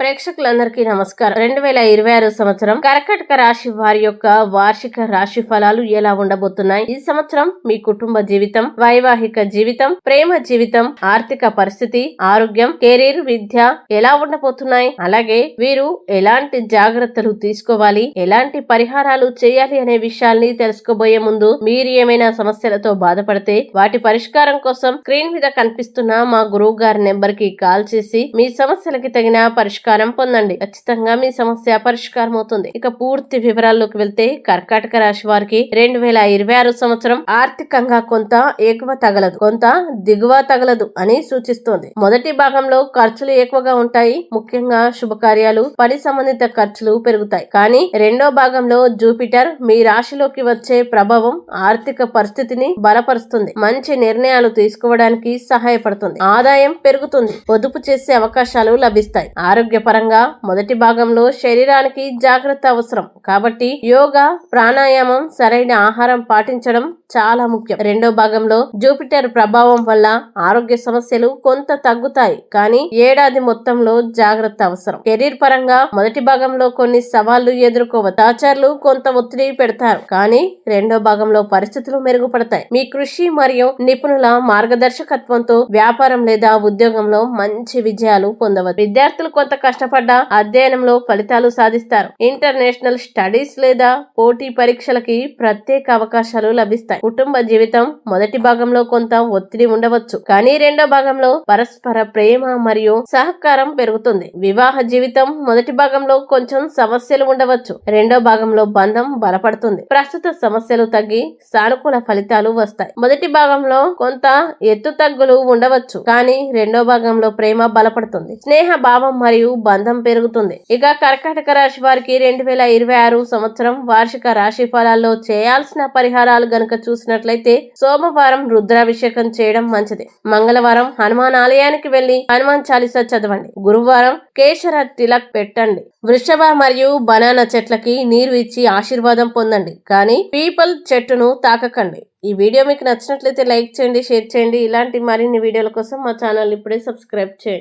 ప్రేక్షకులందరికీ నమస్కారం. రెండు వేల ఇరవై ఆరు సంవత్సరం కర్కటక రాశి వారి యొక్క వార్షిక రాశి ఫలాలు ఎలా ఉండబోతున్నాయి? ఈ సంవత్సరం మీ కుటుంబ జీవితం వైవాహిక జీవితం ప్రేమ జీవితం ఆర్థిక పరిస్థితి ఆరోగ్యం కెరీర్ విద్య ఎలా ఉండబోతున్నాయి? అలాగే వీరు ఎలాంటి జాగ్రత్తలు తీసుకోవాలి? ఎలాంటి పరిహారాలు చేయాలి అనే విషయాల్ని తెలుసుకోబోయే ముందు మీరు ఏమైనా సమస్యలతో బాధపడితే వాటి పరిష్కారం కోసం స్క్రీన్ మీద కనిపిస్తున్న మా గురువు గారి నెంబర్కి కాల్ చేసి మీ సమస్యలకి తగిన పరిష్కారం పొందండి. ఖచ్చితంగా మీ సమస్య పరిష్కారం అవుతుంది. ఇక పూర్తి వివరాల్లోకి వెళ్తే కర్కాటక రాశి వారికి రెండు వేల ఇరవై ఆరు సంవత్సరం ఆర్థికంగా కొంత ఎక్కువ తగలదు. కొంత దిగువ తగలదు అని సూచిస్తోంది. మొదటి భాగంలో ఖర్చులు ఎక్కువగా ఉంటాయి. ముఖ్యంగా శుభకార్యాలు పని సంబంధిత ఖర్చులు పెరుగుతాయి. కానీ రెండో భాగంలో జూపిటర్ మీ రాశిలోకి వచ్చే ప్రభావం ఆర్థిక పరిస్థితిని బలపరుస్తుంది. మంచి నిర్ణయాలు తీసుకోవడానికి సహాయపడుతుంది. ఆదాయం పెరుగుతుంది. పొదుపు చేసే అవకాశాలు లభిస్తాయి. ఆరోగ్యపరంగా మొదటి భాగంలో శరీరానికి జాగ్రత్త అవసరం. కాబట్టి యోగా ప్రాణాయామం సరైన ఆహారం పాటించడం చాలా ముఖ్యం. రెండో భాగంలో జూపిటర్ ప్రభావం వల్ల ఆరోగ్య సమస్యలు కొంత తగ్గుతాయి. కానీ ఏడాది మొత్తంలో జాగ్రత్త అవసరం. కెరీర్ పరంగా మొదటి భాగంలో కొన్ని సవాళ్ళు ఎదుర్కోవచ్చు సహచరులు కొంత ఒత్తిడి పెడతారు. కానీ రెండో భాగంలో పరిస్థితులు మెరుగుపడతాయి. మీ కృషి మరియు నిపుణుల మార్గదర్శకత్వంతో వ్యాపారం లేదా ఉద్యోగంలో మంచి విజయాలు పొందవచ్చు. విద్యార్థులు కొంత కష్టపడ్డ అధ్యయనంలో ఫలితాలు సాధిస్తారు. ఇంటర్నేషనల్ స్టడీస్ లేదా పోటీ పరీక్షలకి ప్రత్యేక అవకాశాలు లభిస్తాయి. కుటుంబ జీవితం మొదటి భాగంలో కొంత ఒత్తిడి ఉండవచ్చు. కానీ రెండో భాగంలో పరస్పర ప్రేమ మరియు సహకారం పెరుగుతుంది. వివాహ జీవితం మొదటి భాగంలో కొంచెం సమస్యలు ఉండవచ్చు. రెండో భాగంలో బంధం బలపడుతుంది. ప్రస్తుత సమస్యలు తగ్గి సానుకూల ఫలితాలు వస్తాయి. మొదటి భాగంలో కొంత ఎత్తు తగ్గులు ఉండవచ్చు. కానీ రెండో భాగంలో ప్రేమ బలపడుతుంది. స్నేహ భావం మరియు బంధం పెరుగుతుంది. ఇక కర్కాటక రాశి వారికి రెండు వేల ఇరవై ఆరు సంవత్సరం వార్షిక రాశి ఫలాల్లో చేయాల్సిన పరిహారాలు గనుక చూసినట్లయితే సోమవారం రుద్రాభిషేకం చేయడం మంచిది. మంగళవారం హనుమాన్ ఆలయానికి వెళ్ళి హనుమాన్ చాలీసా చదవండి. గురువారం కేశర తిలక్ పెట్టండి. వృషభ మరియు బనానా చెట్లకి నీరు ఇచ్చి ఆశీర్వాదం పొందండి. కానీ పీపల్ చెట్టును తాకకండి. ఈ వీడియో మీకు నచ్చినట్లయితే లైక్ చేయండి షేర్ చేయండి. ఇలాంటి మరిన్ని వీడియోల కోసం మా ఛానల్ ఇప్పుడే సబ్స్క్రైబ్ చేయండి.